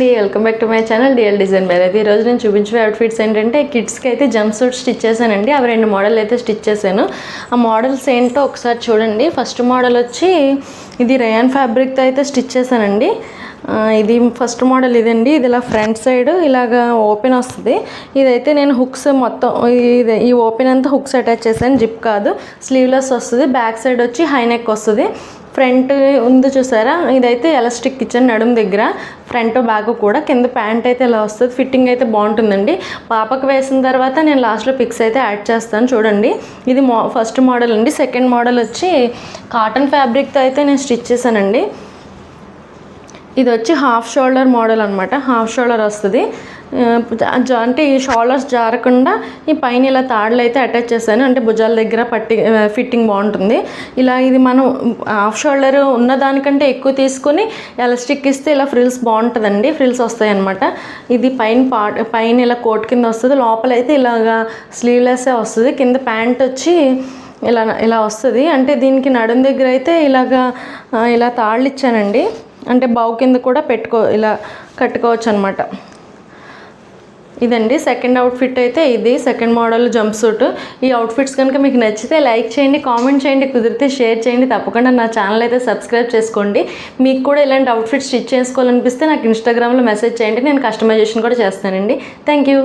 అండి welcome back to my channel DL designer అయితే ఈరోజు నేను చూపించే అవుట్ఫిట్స్ ఏంటంటే కిడ్స్కి అయితే జంప్ సూట్ స్టిచ్ చేశానండి. అవి రెండు మోడల్ అయితే స్టిచ్ చేశాను. ఆ మోడల్స్ ఏంటో ఒకసారి చూడండి. ఫస్ట్ మోడల్ వచ్చి ఇది రయాన్ ఫ్యాబ్రిక్తో అయితే స్టిచ్ చేశానండి. ఇది ఫస్ట్ మోడల్ ఇదండి. ఇది ఇలా ఫ్రంట్ సైడ్ ఇలాగా ఓపెన్ వస్తుంది. ఇదైతే నేను హుక్స్ మొత్తం ఇది ఈ ఓపెన్ అంతా హుక్స్ అటాచ్ చేశాను. జిప్ కాదు. స్లీవ్లెస్ వస్తుంది. బ్యాక్ సైడ్ వచ్చి హై నెక్ వస్తుంది. ఫ్రంట్ ఉంది చూసారా? ఇదైతే ఎలాస్టిక్ ఇచ్చాను నడుము దగ్గర. ఫ్రంట్ బ్యాక్ కూడా. కింద ప్యాంట్ అయితే ఇలా వస్తుంది. ఫిట్టింగ్ అయితే బాగుంటుందండి. పాపకు వేసిన తర్వాత నేను లాస్ట్లో పిక్స్ అయితే యాడ్ చేస్తాను. చూడండి. ఇది మో ఫస్ట్ మోడల్ అండి. సెకండ్ మోడల్ వచ్చి కాటన్ ఫ్యాబ్రిక్తో అయితే నేను స్టిచ్ చేశానండి. ఇది వచ్చి హాఫ్ షోల్డర్ మోడల్ అనమాట హాఫ్ షోల్డర్ వస్తుంది. అంటే ఈ షోల్డర్స్ జారకుండా ఈ పైన ఇలా తాడులు అయితే అటాచ్ చేశాను. అంటే భుజాల దగ్గర పట్టి ఫిట్టింగ్ బాగుంటుంది. ఇలా ఇది మనం హాఫ్ షోల్డర్ ఉన్న దానికంటే ఎక్కువ తీసుకొని ఎలాస్టిక్ ఇస్తే ఇలా ఫ్రిల్స్ బాగుంటుందండి. ఫ్రిల్స్ వస్తాయి అనమాట ఇది పైన పార్ట్ పైన ఇలా కోట్ కింద వస్తుంది. లోపల అయితే ఇలాగా స్లీవ్లెస్సే వస్తుంది. కింద ప్యాంట్ వచ్చి ఇలా ఇలా వస్తుంది. అంటే దీనికి నడుం దగ్గర అయితే ఇలాగా ఇలా తాళ్ళు ఇచ్చానండి. అంటే బావు కింద కూడా పెట్టుకో ఇలా కట్టుకోవచ్చు అనమాట ఇదండి. సెకండ్ అవుట్ఫిట్ అయితే ఇది. సెకండ్ మోడల్ జంప్ సూట్ ఈ అవుట్ఫిట్స్ కనుక మీకు నచ్చితే లైక్ చేయండి కామెంట్ చేయండి కుదిరితే షేర్ చేయండి. తప్పకుండా నా ఛానల్ అయితే సబ్స్క్రైబ్ చేసుకోండి. మీకు కూడా ఇలాంటి అవుట్ఫిట్స్ స్టిచ్ చేసుకోవాలనిపిస్తే నాకు ఇన్స్టాగ్రామ్లో మెసేజ్ చేయండి. నేను కస్టమైజేషన్ కూడా చేస్తానండి. Thank you